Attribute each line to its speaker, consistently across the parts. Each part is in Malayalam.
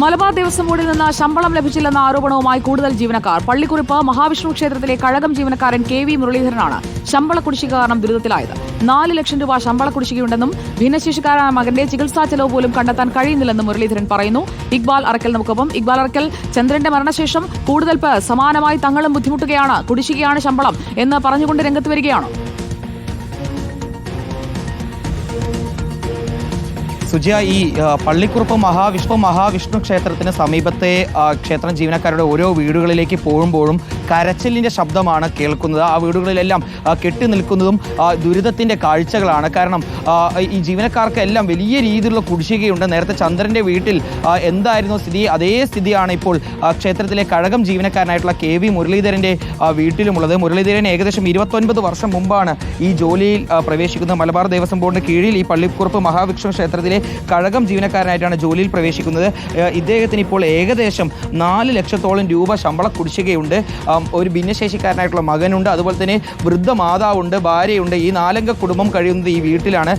Speaker 1: മലബാർ ദേവസ്വം ബോർഡിൽ നിന്ന് ശമ്പളം ലഭിച്ചില്ലെന്ന ആരോപണവുമായി കൂടുതൽ ജീവനക്കാർ. പള്ളിക്കുറിപ്പ് മഹാവിഷ്ണു ക്ഷേത്രത്തിലെ കഴകം ജീവനക്കാരൻ കെ വി മുരളീധരനാണ് ശമ്പള കുടിശ്ശിക കാരണം ദുരിതത്തിലായത്. നാല് ലക്ഷം രൂപ ശമ്പള കുടിശ്ശികയുണ്ടെന്നും ഭിന്നശേഷിക്കാരായ മകന്റെ ചികിത്സാ ചെലവ് പോലും കണ്ടെത്താൻ കഴിയുന്നില്ലെന്നും മുരളീധരൻ പറയുന്നു. ഇക്ബാൽ അറക്കൽ നമുക്കൊപ്പം ഇക്ബാൽ അറക്കൽ ചന്ദ്രന്റെ മരണശേഷം കൂടുതൽ പേർ സമാനമായി തങ്ങളും ബുദ്ധിമുട്ടുകയാണ് കുടിശ്ശികയാണ് ശമ്പളം എന്ന് പറഞ്ഞുകൊണ്ട് രംഗത്ത് വരികയാണോ.
Speaker 2: സുജിയ ഈ പള്ളിക്കുറുപ്പ് മഹാവിഷ്ണു മഹാവിഷ്ണു ക്ഷേത്രത്തിന് സമീപത്തെ ക്ഷേത്രം ജീവനക്കാരുടെ ഓരോ വീടുകളിലേക്ക് പോകുമ്പോഴും കരച്ചിലിന്റെ ശബ്ദമാണ് കേൾക്കുന്നത്. ആ വീടുകളിലെല്ലാം കെട്ടി നിൽക്കുന്നതും ദുരിതത്തിന്റെ കാഴ്ചകളാണ്. കാരണം ഈ ജീവനക്കാർക്ക് എല്ലാം വലിയ രീതിയിലുള്ള കുടിശ്ശികയുണ്ട്. നേരത്തെ ചന്ദ്രന്റെ വീട്ടിൽ എന്തായിരുന്നു സ്ഥിതി? അതേ സ്ഥിതിയാണ് ഇപ്പോൾ ക്ഷേത്രത്തിലെ കഴകം ജീവനക്കാരനായിട്ടുള്ള കെ വി മുരളീധരന്റെ വീട്ടിലുമുള്ളത്. മുരളീധരൻ ഏകദേശം ഇരുപത്തൊൻപത് വർഷം മുമ്പാണ് ഈ ജോലിയിൽ പ്രവേശിക്കുന്നത്. മലബാർ ദേവസ്വം ബോർഡിന് കീഴിൽ ഈ പള്ളിക്കുറുപ്പ് മഹാവിഷ്ണു ക്ഷേത്രത്തിലെ കഴകം ജീവനക്കാരനായിട്ടാണ് ജോലിയിൽ പ്രവേശിക്കുന്നത്. ഇദ്ദേഹത്തിന് ഇപ്പോൾ ഏകദേശം നാല് ലക്ഷത്തോളം രൂപ ശമ്പള കുടിശ്ശികയുണ്ട്. ഒരു ഭിന്നശേഷിക്കാരനായിട്ടുള്ള മകനുണ്ട്. അതുപോലെ തന്നെ വൃദ്ധ മാതാവുണ്ട് ഭാര്യയുണ്ട്. ഈ നാലംഗ കുടുംബം കഴിയുന്നത് ഈ വീട്ടിലാണ്.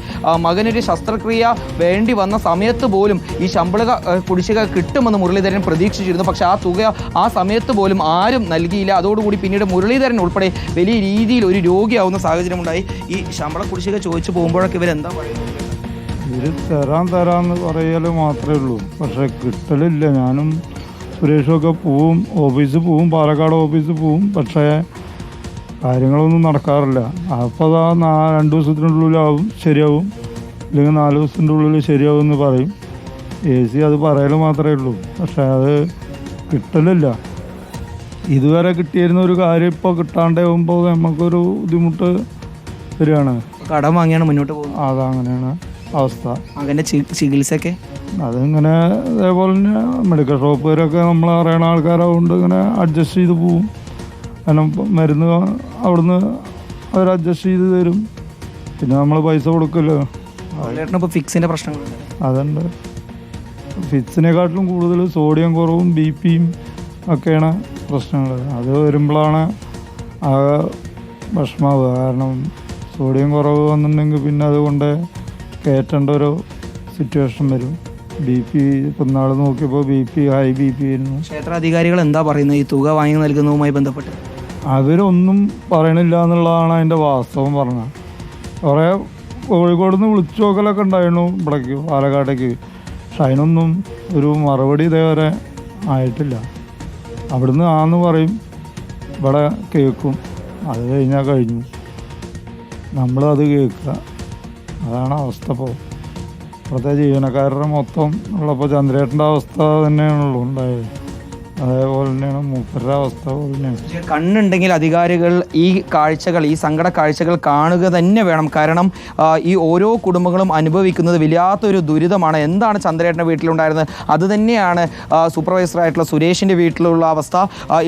Speaker 2: മകനൊരു ശസ്ത്രക്രിയ വേണ്ടി വന്ന സമയത്ത് പോലും ഈ ശമ്പള കുടിശ്ശിക കിട്ടുമെന്ന് മുരളീധരൻ പ്രതീക്ഷിച്ചിരുന്നു. പക്ഷേ ആ തുക ആ സമയത്ത് പോലും ആരും നൽകിയില്ല. അതോടുകൂടി പിന്നീട് മുരളീധരൻ ഉൾപ്പെടെ വലിയ രീതിയിൽ ഒരു രോഗിയാവുന്ന സാഹചര്യമുണ്ടായി. ഈ ശമ്പള കുടിശ്ശിക ചോദിച്ചു പോകുമ്പോഴൊക്കെ ഇവരെന്താ പറയുന്നത്?
Speaker 3: ഇത് തരാൻ തരാന്ന് പറയൽ മാത്രമേ ഉള്ളൂ. പക്ഷെ കിട്ടലില്ല. ഞാനും സുരേഷൊക്കെ പോവും. ഓഫീസിൽ പോവും. പാലക്കാട് ഓഫീസിൽ പോവും. പക്ഷേ കാര്യങ്ങളൊന്നും നടക്കാറില്ല. അപ്പോൾ അതാ നാ രണ്ട് ദിവസത്തിനുള്ളിലാവും ശരിയാവും. അല്ലെങ്കിൽ നാല് ദിവസത്തിന്റെ ഉള്ളിൽ ശരിയാവും എന്ന് പറയും. എ സി അത് പറയൽ മാത്രമേ ഉള്ളൂ. പക്ഷേ അത് കിട്ടലില്ല. ഇതുവരെ കിട്ടിയിരുന്ന ഒരു കാര്യം ഇപ്പോൾ കിട്ടാണ്ടാവുമ്പോൾ നമുക്കൊരു ബുദ്ധിമുട്ട് വരികയാണ്.
Speaker 2: കടം വാങ്ങിയാണ് മുന്നോട്ട് പോകുന്നത്.
Speaker 3: അതങ്ങനെയാണ്. അവസ്ഥ.
Speaker 2: അങ്ങനെ ചികിത്സയൊക്കെ?
Speaker 3: അതിങ്ങനെ അതേപോലെ തന്നെ മെഡിക്കൽ ഷോപ്പുകാരൊക്കെ നമ്മൾ അറിയണ ആൾക്കാരായതുകൊണ്ട് ഇങ്ങനെ അഡ്ജസ്റ്റ് ചെയ്ത് പോവും. കാരണം മരുന്ന് അവിടുന്ന് അവർ അഡ്ജസ്റ്റ് ചെയ്ത് തരും. പിന്നെ നമ്മൾ പൈസ കൊടുക്കല്ലോ.
Speaker 2: ഇപ്പോൾ ഫിക്സിന്റെ പ്രശ്നങ്ങളുണ്ട്.
Speaker 3: അതുണ്ട്. ഫിക്സിനെക്കാട്ടിലും കൂടുതൽ സോഡിയം കുറവും ബി പിയും ഒക്കെയാണ് പ്രശ്നങ്ങൾ അത് വരുമ്പോഴാണ് ആ വിഷമാവുക. കാരണം സോഡിയം കുറവ് വന്നിട്ടുണ്ടെങ്കിൽ പിന്നെ അതുകൊണ്ട് കയറ്റേണ്ട ഒരു സിറ്റുവേഷൻ വരും. ബി പി ഇപ്പം നോക്കിയപ്പോൾ B P high B P ആയിരുന്നു.
Speaker 2: ക്ഷേത്ര അധികാരികൾ എന്താ പറയുന്നത്? ഈ തുക വാങ്ങി നൽകുന്നതുമായി ബന്ധപ്പെട്ട്.
Speaker 3: അവരൊന്നും പറയണില്ല എന്നുള്ളതാണ് അതിന്റെ വാസ്തവം പറഞ്ഞത്. കുറേ കോഴിക്കോട് നിന്ന് വിളിച്ചു നോക്കലൊക്കെ ഉണ്ടായിരുന്നു ഇവിടേക്ക് പാലക്കാട്ടേക്ക്. പക്ഷെ അതിനൊന്നും ഒരു മറുപടി ഇതേവരെ ആയിട്ടില്ല. അവിടുന്ന് ആന്ന് പറയും ഇവിടെ കേൾക്കും. അത് കഴിഞ്ഞാൽ കഴിഞ്ഞു. നമ്മളത് കേൾക്കുക. അതാണ് അവസ്ഥ ഇപ്പോൾ ഇവിടുത്തെ ജീവനക്കാരുടെ മൊത്തം ഉള്ളപ്പോൾ ചന്ദ്രേട്ടന്റെ അവസ്ഥ തന്നെയാണല്ലോ ഉണ്ടായത്. അതേപോലെ തന്നെയാണ് മൂപ്പരുടെ പോലെ തന്നെയാണ്.
Speaker 2: കണ്ണുണ്ടെങ്കിൽ അധികാരികൾ ഈ കാഴ്ചകൾ ഈ സങ്കട കാഴ്ചകൾ കാണുക തന്നെ വേണം. കാരണം ഈ ഓരോ കുടുംബങ്ങളും അനുഭവിക്കുന്നത് വലിയാത്തൊരു ദുരിതമാണ്. എന്താണ് ചന്ദ്രേട്ടന്റെ വീട്ടിലുണ്ടായിരുന്നത്? അത് തന്നെയാണ് സൂപ്പർവൈസറായിട്ടുള്ള സുരേഷിന്റെ വീട്ടിലുള്ള അവസ്ഥ.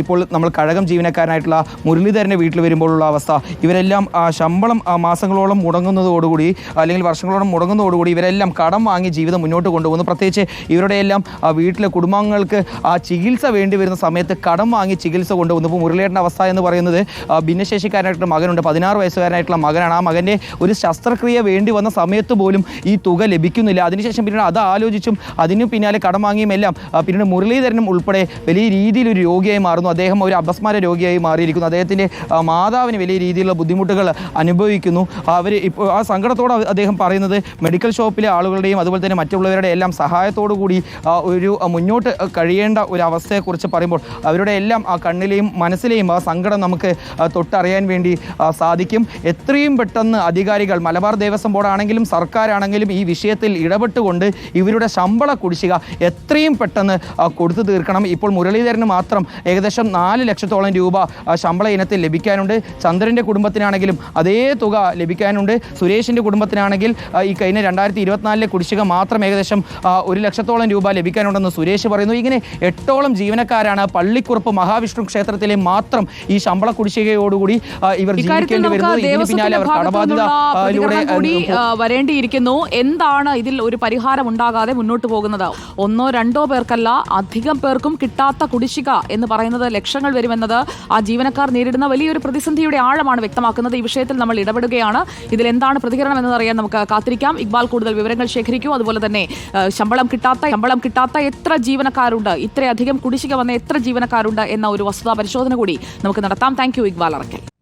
Speaker 2: ഇപ്പോൾ നമ്മൾ കഴകം ജീവനക്കാരനായിട്ടുള്ള മുരളീധരന്റെ വീട്ടിൽ വരുമ്പോഴുള്ള അവസ്ഥ. ഇവരെല്ലാം ശമ്പളം മാസങ്ങളോളം മുടങ്ങുന്നതോടുകൂടി അല്ലെങ്കിൽ വർഷങ്ങളോളം മുടങ്ങുന്നതോടുകൂടി ഇവരെല്ലാം കടം വാങ്ങി ജീവിതം മുന്നോട്ട് കൊണ്ടുപോകുന്നു. പ്രത്യേകിച്ച് ഇവരുടെയെല്ലാം വീട്ടിലെ കുടുംബാംഗങ്ങൾക്ക് ചികിത്സ വേണ്ടി വരുന്ന സമയത്ത് കടം വാങ്ങി ചികിത്സ കൊണ്ടുപോകുന്നു ഇപ്പോൾ മുരളിയേട്ടന്റെ അവസ്ഥ എന്ന് പറയുന്നത് ഭിന്നശേഷിക്കാരനായിട്ടുള്ള മകനുണ്ട്. പതിനാറ് വയസ്സുകാരനായിട്ടുള്ള മകനാണ്. ആ മകന്റെ ഒരു ശസ്ത്രക്രിയ വേണ്ടി വന്ന സമയത്ത് പോലും ഈ തുക ലഭിക്കുന്നില്ല. അതിനുശേഷം പിന്നീട് അത് ആലോചിച്ചും അതിനു പിന്നാലെ കടം വാങ്ങിയും എല്ലാം പിന്നീട് മുരളീധരനും ഉൾപ്പെടെ വലിയ രീതിയിൽ ഒരു രോഗിയായി മാറുന്നു. അദ്ദേഹം ഒരു അപസ്മാര രോഗിയായി മാറിയിരിക്കുന്നു. അദ്ദേഹത്തിന്റെ മാതാവിന് വലിയ രീതിയിലുള്ള ബുദ്ധിമുട്ടുകൾ അനുഭവിക്കുന്നു. അവർ ഇപ്പോൾ ആ സങ്കടത്തോടെ അദ്ദേഹം പറയുന്നത് മെഡിക്കൽ ഷോപ്പിലെ ആളുകളുടെയും അതുപോലെ തന്നെ മറ്റുള്ളവരുടെ എല്ലാം സഹായത്തോടു കൂടി ഒരു മുന്നോട്ട് കഴിയേണ്ട ഒരു അവസ്ഥയെക്കുറിച്ച് പറയുമ്പോൾ അവരുടെ എല്ലാം ആ കണ്ണിലെയും മനസ്സിലെയും ആ സങ്കടം നമുക്ക് തൊട്ടറിയാൻ വേണ്ടി സാധിക്കും. എത്രയും പെട്ടെന്ന് അധികാരികൾ മലബാർ ദേവസ്വം ബോർഡാണെങ്കിലും സർക്കാരാണെങ്കിലും ഈ വിഷയത്തിൽ ഇടപെട്ടുകൊണ്ട് ഇവരുടെ ശമ്പള കുടിശ്ശിക എത്രയും പെട്ടെന്ന് കൊടുത്തു തീർക്കണം. ഇപ്പോൾ മുരളീധരന് മാത്രം ഏകദേശം നാല് ലക്ഷത്തോളം രൂപ ശമ്പള ഇനത്തിൽ ലഭിക്കാനുണ്ട്. ചന്ദ്രന്റെ കുടുംബത്തിനാണെങ്കിലും അതേ തുക ലഭിക്കാനുണ്ട്. സുരേഷിന്റെ കുടുംബത്തിനാണെങ്കിൽ ഈ കഴിഞ്ഞ രണ്ടായിരത്തി ഇരുപത്തിനാലിലെ കുടിശ്ശിക മാത്രം ഏകദേശം ഒരു ലക്ഷത്തോളം രൂപ ലഭിക്കാനുണ്ടെന്ന് സുരേഷ് പറയുന്നു. ഇങ്ങനെ എട്ടോളം ജീവനക്കാർ ജീവനക്കാരാണ്. പള്ളിക്കുറുപ്പ് മഹാവിഷ്ണു ക്ഷേത്രത്തിലെ മാത്രം ഈ ശമ്പള കുടിശ്ശികയോടുകൂടി ഇവർ ജീവിക്കേണ്ടി വരുന്നത് ഇതിന് പിന്നാലെ അവർ കടബാധ്യത
Speaker 1: വരേണ്ടിയിരിക്കുന്നു. എന്താണ് ഇതിൽ ഒരു പരിഹാരം ഉണ്ടാകാതെ മുന്നോട്ട് പോകുന്നത്? ഒന്നോ രണ്ടോ പേർക്കല്ല അധികം പേർക്കും കിട്ടാത്ത കുടിശ്ശിക എന്ന് പറയുന്നത് ലക്ഷങ്ങൾ വരുമെന്നത് ആ ജീവനക്കാർ നേരിടുന്ന വലിയൊരു പ്രതിസന്ധിയുടെ ആഴമാണ് വ്യക്തമാക്കുന്നത്. ഈ വിഷയത്തിൽ നമ്മൾ ഇടപെടുകയാണ്. ഇതിൽ എന്താണ് പ്രതികരണം എന്നറിയാൻ നമുക്ക് കാത്തിരിക്കാം. ഇക്ബാൽ കൂടുതൽ വിവരങ്ങൾ ശേഖരിക്കും. അതുപോലെ തന്നെ ശമ്പളം കിട്ടാത്ത ശമ്പളം കിട്ടാത്ത എത്ര ജീവനക്കാരുണ്ട്? ഇത്രയധികം കുടിശ്ശിക വന്ന എത്ര ജീവനക്കാരുണ്ട് എന്ന ഒരു വസ്തുതാ പരിശോധന കൂടി നമുക്ക് നടത്താം. Thank you Iqbal Arakkal.